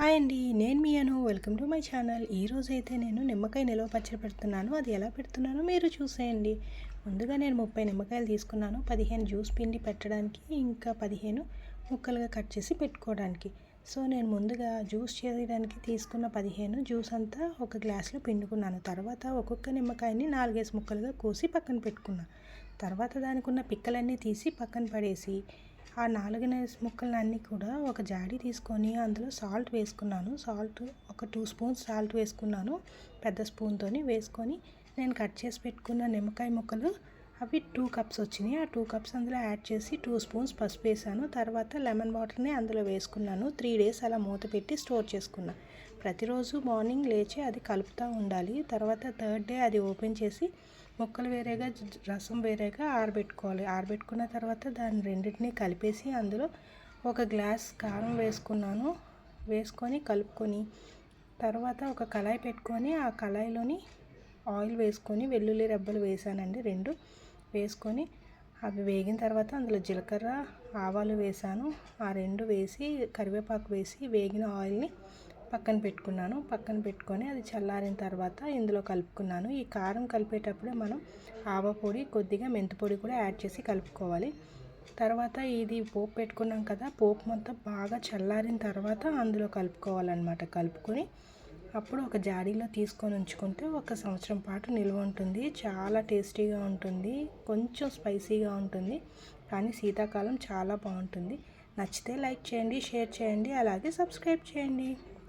Hi అండి నేను మీ Anu. Welcome to my channel. ఈరోజైతే అయితే నేను నిమ్మకాయ నిల్వ పచ్చడి పెడుతున్నాను. అది ఎలా పెడుతున్నానో మీరు చూసేయండి. ముందుగా నేను ముప్పై నిమ్మకాయలు తీసుకున్నాను. పదిహేను జ్యూస్ పిండి పెట్టడానికి ఇంకా పదిహేను ముక్కలుగా కట్ చేసి పెట్టుకోవడానికి. సో నేను ముందుగా జ్యూస్ చేయడానికి తీసుకున్న పదిహేను జ్యూస్ అంతా ఒక గ్లాస్లో పిండుకున్నాను. తర్వాత ఒక్కొక్క నిమ్మకాయని నాలుగేసి ముక్కలుగా కోసి పక్కన పెట్టుకున్నాను తర్వాత దానికి ఉన్న పిక్కలన్నీ తీసి పక్కన పడేసి ఆ నాలుగు ముక్కలన్నీ కూడా ఒక జాడి తీసుకొని అందులో సాల్ట్ వేసుకున్నాను. సాల్ట్ ఒక టూ స్పూన్స్ సాల్ట్ వేసుకున్నాను. పెద్ద స్పూన్తో వేసుకొని నేను కట్ చేసి పెట్టుకున్న నిమ్మకాయ ముక్కలు అవి టూ కప్స్ వచ్చినాయి. ఆ టూ కప్స్ అందులో యాడ్ చేసి టూ స్పూన్స్ పసుపు వేసాను. తర్వాత లెమన్ వాటర్ని అందులో వేసుకున్నాను. త్రీ డేస్ అలా మూత పెట్టి స్టోర్ చేసుకున్నాను ప్రతిరోజు మార్నింగ్ లేచి అది కలుపుతూ ఉండాలి. తర్వాత థర్డ్ డే అది ఓపెన్ చేసి ముక్కలు వేరేగా రసం వేరేగా ఆరబెట్టుకోవాలి. ఆరబెట్టుకున్న తర్వాత దాన్ని రెండింటినీ కలిపేసి అందులో ఒక గ్లాస్ కారం వేసుకున్నాను. వేసుకొని కలుపుకొని తర్వాత ఒక కళాయి పెట్టుకొని ఆ కళాయిలోని ఆయిల్ వేసుకొని వెల్లుల్లి రెబ్బలు వేసానండి రెండు. వేసుకొని అవి వేగిన తర్వాత అందులో జీలకర్ర ఆవాలు వేసాను. ఆ రెండు వేసి కరివేపాకు వేసి వేగిన ఆయిల్ని పక్కన పెట్టుకున్నాను. పక్కన పెట్టుకొని అది చల్లారిన తర్వాత ఇందులో కలుపుకున్నాను. ఈ కారం కలిపేటప్పుడే మనం ఆవ పొడి కొద్దిగా మెంతి పొడి కూడా యాడ్ చేసి కలుపుకోవాలి. తర్వాత ఇది పోపు పెట్టుకున్నాం కదా పోపు మొత్తం బాగా చల్లారిన తర్వాత అందులో కలుపుకోవాలన్నమాట. కలుపుకొని అప్పుడు ఒక జాడీలో తీసుకొని ఉంచుకుంటే ఒక సంవత్సరం పాటు నిల్వ ఉంటుంది. చాలా టేస్టీగా ఉంటుంది. కొంచెం స్పైసీగా ఉంటుంది. కానీ శీతాకాలం చాలా బాగుంటుంది. నచ్చితే లైక్ చేయండి షేర్ చేయండి అలాగే సబ్స్క్రైబ్ చేయండి.